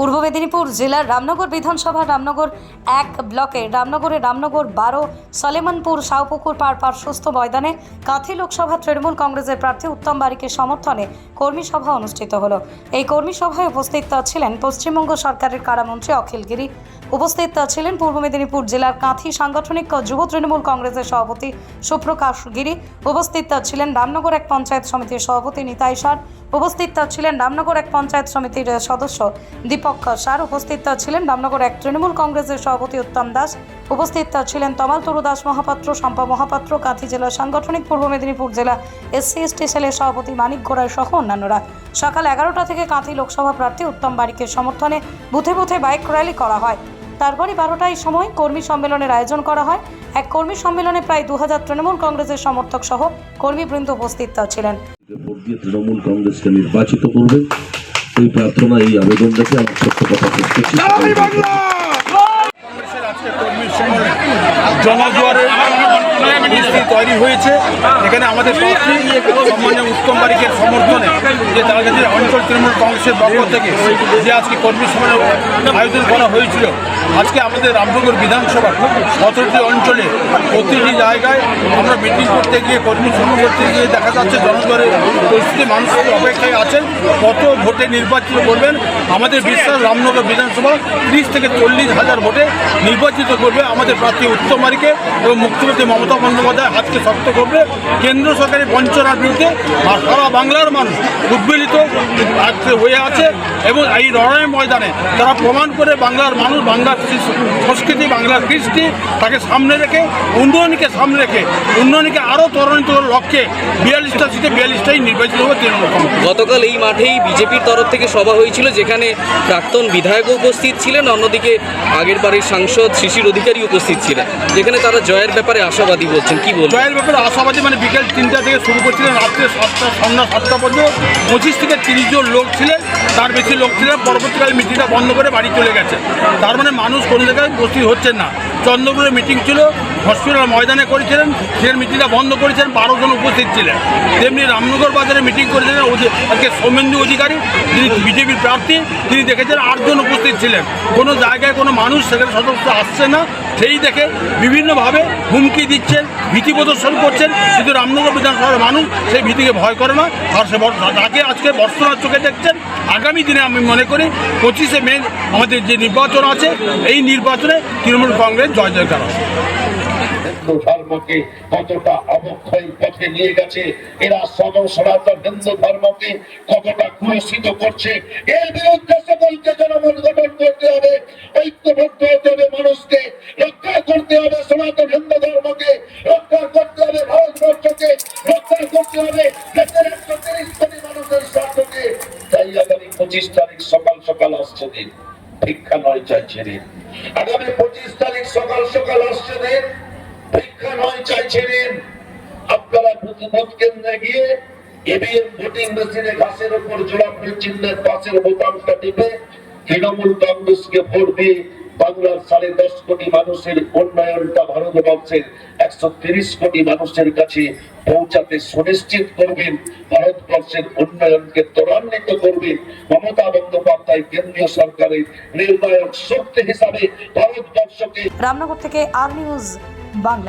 পূর্ব মেদিনীপুর জেলার রামনগর বিধানসভা রামনগর এক ব্লকে রামনগরের রামনগর বারো, সলেমনপুর শাহপুকুর পার পার্শ্বস্থ ময়দানে কাঁথি লোকসভা তৃণমূল কংগ্রেসের প্রার্থী উত্তম বারিকের সমর্থনে কর্মী সভা অনুষ্ঠিত হলো। এই কর্মী সভায় উপস্থিত ছিলেন পশ্চিমবঙ্গ সরকারের কারামন্ত্রী অখিল গিরি। উপস্থিত ছিলেন পূর্ব মেদিনীপুর জেলার কাঁথি সাংগঠনিক যুব তৃণমূল কংগ্রেসের সভাপতি সুপ্রকাশ গিরি। উপস্থিত ছিলেন রামনগর এক পঞ্চায়েত সমিতির সভাপতি নিতাই সার উপস্থিত ছিলেন রামনগর এক পঞ্চায়েত সমিতির সদস্য দীপক সার। উপস্থিত ছিলেন রামনগর এক তৃণমূল কংগ্রেসের সভাপতি উত্তম দাস। উপস্থিত ছিলেন তমাল তরু দাস মহাপাত্র, শম্পা মহাপাত্র, কাঁথি জেলা সাংগঠনিক পূর্ব মেদিনীপুর জেলা এসসি এসটি সেলের সভাপতি মানিক গোড়াই সহ অন্যান্যরা। সকাল এগারোটা থেকে কাঁথি লোকসভা প্রার্থী উত্তম বারিকের সমর্থনে বুথে বুথে বাইক র্যালি করা হয়। তারপরই বারোটায় সময় কর্মী সম্মেলনের আয়োজন করা হয়। এক কর্মী সম্মেলনে প্রায় দু হাজার তৃণমূল কংগ্রেসের সমর্থক সহ কর্মীবৃন্দ উপস্থিত ছিলেন। তৃণমূল কংগ্রেসকে নির্বাচিত করবেন এই প্রার্থনা এই আবেদন দেখে আমার সত্য কথা কংগ্রেসের আজকে কর্মী সম্মেলনে জনজোয়ারের পরিস্থিতি তৈরি হয়েছে। এখানে আমাদের প্রার্থী সম্মানীয় উত্তম বারিকের সমর্থনে যে তার অঞ্চল তৃণমূল কংগ্রেসের পক্ষ থেকে যে আজকে কর্মী সম্মেলন আয়োজন করা হয়েছিল, আজকে আমাদের রামনগর বিধানসভা সতেরোটি অঞ্চলে প্রতিটি জায়গায় আমরা মিটিং করতে গিয়ে, কর্মী সম্মেলন করতে গিয়ে দেখা যাচ্ছে জনজোয়ারের পরিস্থিতি মানুষের অপেক্ষায় আছেন। কত ভোটে নির্বাচিত করবেন? আমাদের বিশ্বাস রামনগর বিধানসভা ত্রিশ থেকে চল্লিশ হাজার ভোটে নির্বাচিত করবে আমাদের প্রার্থী উত্তম বারিকে এবং মুখ্যমন্ত্রী মমতা বন্দ্যোপাধ্যায় হাতকে শক্ত করবে। কেন্দ্র সরকারের বঞ্চনার বিরুদ্ধে আর সারা বাংলার মানুষ উদ্বেলিত হয়ে আছে এবং এই লড়াই ময়দানে তারা প্রমাণ করে বাংলার মানুষ, বাংলার সংস্কৃতি, বাংলার কৃষ্টি তাকে সামনে রেখে, উন্নয়নকে সামনে রেখে, উন্নয়নকে আরও ত্বরান্বিত লক্ষ্যে বিয়াল্লিশটা সিটে বিয়াল্লিশটাই নির্বাচিত হবে তৃণমূল গতকাল এই মাঠেই বিজেপির তরফ থেকে সভা হয়েছিল, যেখানে প্রাক্তন বিধায়কও উপস্থিত ছিলেন। অন্যদিকে আগের বাড়ির সাংসদ শিশির অধিকারী উপস্থিত ছিলেন, যেখানে তারা জয়ের ব্যাপারে আশাবাদী বলছেন, কি বলবেন? জয়ের ব্যাপারে আশাবাদী মানে বিকেল তিনটা থেকে শুরু করছিলেন, রাত্রে সাতটা, সন্ধ্যা সাতটা পর্যন্ত। পঁচিশ থেকে তিরিশ জন লোক ছিলেন, তার বেশি লোক ছিলেন, পরবর্তীকালে মিটিংটা বন্ধ করে বাড়ি চলে গেছে। তার মানে মানুষ কোনো জায়গায় উপস্থিত হচ্ছেন না। চন্দ্রপুরে মিটিং ছিল হসপিটাল ময়দানে করেছিলেন সেই মিটিংটা বন্ধ করেছেন বারো জন উপস্থিত ছিলেন। তেমনি রামনগর বাজারে মিটিং করেছিলেন আজকে সৌমেন্দু অধিকারী যিনি বিজেপির প্রার্থী, তিনি দেখেছেন আটজন উপস্থিত ছিলেন। কোনো জায়গায় কোনো মানুষ, সেখানে সদস্য আসছে না, সেই দেখে বিভিন্নভাবে হুমকি দিচ্ছেন, ভীতি প্রদর্শন করছেন, কিন্তু রামনগর বিধানসভার মানুষ সেই ভীতিকে ভয় করে না। আর সে তাকে আজকে বর্ষনার চোখে দেখছেন। আগামী দিনে আমি মনে করি, পঁচিশে মে আমাদের যে নির্বাচন আছে, এই নির্বাচনে তৃণমূল কংগ্রেস জয় জয়কার হবে। হিন্দু ধর্মকে কতটা অবক্ষয় পথে নিয়ে গেছে? এরা সর্ব সনাতন হিন্দু ধর্মকে কতটা কুলসিত করছে? এর বিরুদ্ধে সকলকে জনমত গঠন করতে হবে, ঐক্যবদ্ধ হতে হবে মানুষকে, রক্ষা করতে হবে সনাতন হিন্দু ধর্মকে, রক্ষা করতে হবে ভারতবর্ষকে, রক্ষা করতে হবে তাই আগামী পঁচিশ তারিখ সকাল সকাল আসছে দিন। ভিক্ষা নয় চাইছে দিন। আগামী পঁচিশ তারিখ সকাল সকাল আসছে দিন। পৌঁছাতে সুনিশ্চিত করবেন, ভারতবর্ষের উন্নয়নকে ত্বরান্বিত করবেন। মমতা বন্দ্যোপাধ্যায় কেন্দ্রীয় সরকারের নির্ণায়ক শক্তি হিসাবে ভারতবর্ষকে রামনগর থেকে আর নিউজ বাংলা